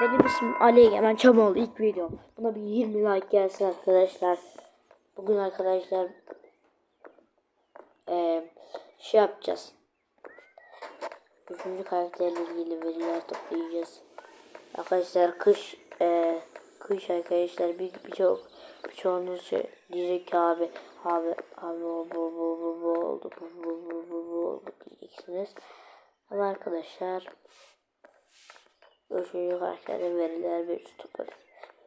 Benim ismim Ali Egemen Çamoğlu ilk video. Buna bir 20 like gelsin arkadaşlar. Bugün arkadaşlar eee şey yapacağız. Üçüncü karakterle ilgili veriler toplayacağız. Arkadaşlar kış eee kış arkadaşlar bir birçok birçoğunuz şey diyecek ki abi abi abi bu bu bu bu oldu bu bu bu bu bu oldu diyeceksiniz. Ama arkadaşlar Üçüncü karakterden veriler bir stoper.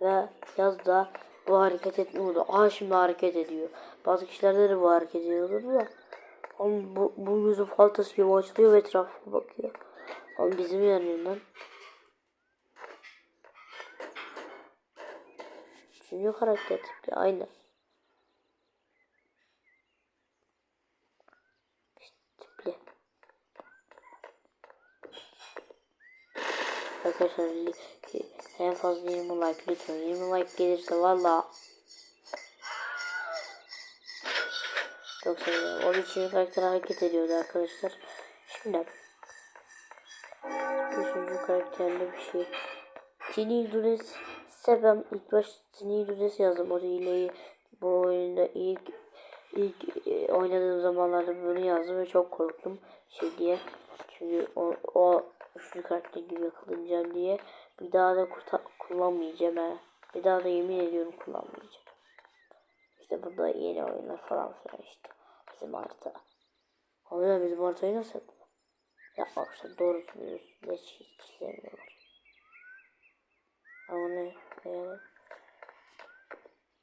Ve yazda bu hareket etmiyordu. Aa şimdi hareket ediyor. Bazı kişilerde de bu hareket ediyordu da. Oğlum bu, bu yüzü faltası gibi açılıyor ve etrafına bakıyor. Oğlum bizim yanından. Üçüncü karakter tipi aynı. İşte tipli. Arkadaşlar en fazla 20 like lütfen 20 like gelirse valla çok sevinirim. O üçüncü karakter hareket ediyordu arkadaşlar. Şimdi üçüncü karakterli bir şey. Tini Dures ise ben ilk baş Tini Dures yazdım. O hileyi bu oyunda ilk ilk e, oynadığım zamanlarda böyle yazdım ve çok korktum şey diye. Çünkü o, o üçüncü karakter gibi yakalanacağım diye bir daha da kullanmayacağım he. Bir daha da yemin ediyorum kullanmayacağım. İşte burada yeni oyunlar falan filan işte. Bizim harita. Oyunlar bizim haritayı nasıl yapıyor? Yapmamışlar. Doğru söylüyorsun. Hiç hiç sevmiyorlar. Ama ne? yani?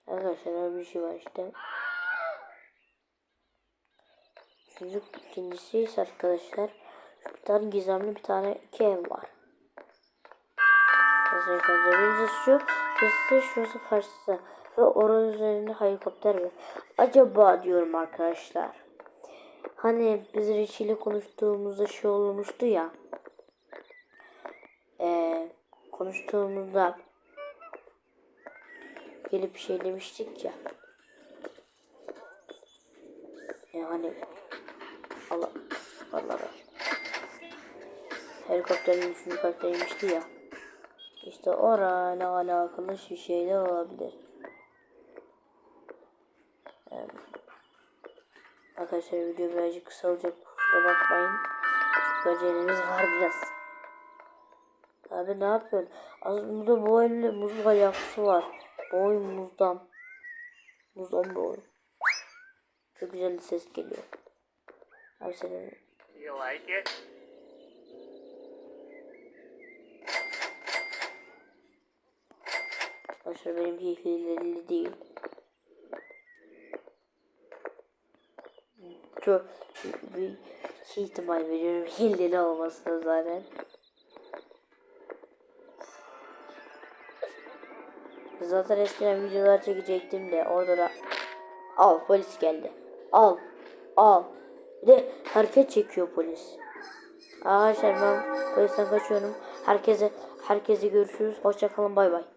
Arkadaşlar öyle bir şey var işte. Üçüncü ikincisi ise arkadaşlar tane gizemli bir tane iki ev var. Mesela birincisi şu, birisi şurası karşısı ve oranın üzerinde helikopter var. Acaba diyorum arkadaşlar. Hani biz Richie ile konuştuğumuzda şey olmuştu ya. Eee konuştuğumuzda gelip şey demiştik ya. Yani Allah Allah Helikopterin üçüncü karakteriymişti ya. İşte orayla alakalı bir şeyler olabilir. Yani, arkadaşlar video birazcık kısa olacak. Kusura bakmayın. Çünkü acelemiz var biraz. Abi ne yapıyorsun? Burada bu oyunda muz ayaklısı var. Bu oyun muzdan. Muzdan bu oyun. Çok güzel ses geliyor. Abi senin You like it? Arkadaşlar benimki hileli değil. Çok şey ihtimal veriyorum hileli olmasına zaten. Zaten eskiden videolar çekecektim de orada da al polis geldi. Al al. Bir de çekiyor polis. Arkadaşlar ben polisten kaçıyorum. Herkese herkese görüşürüz. Hoşçakalın bay bay.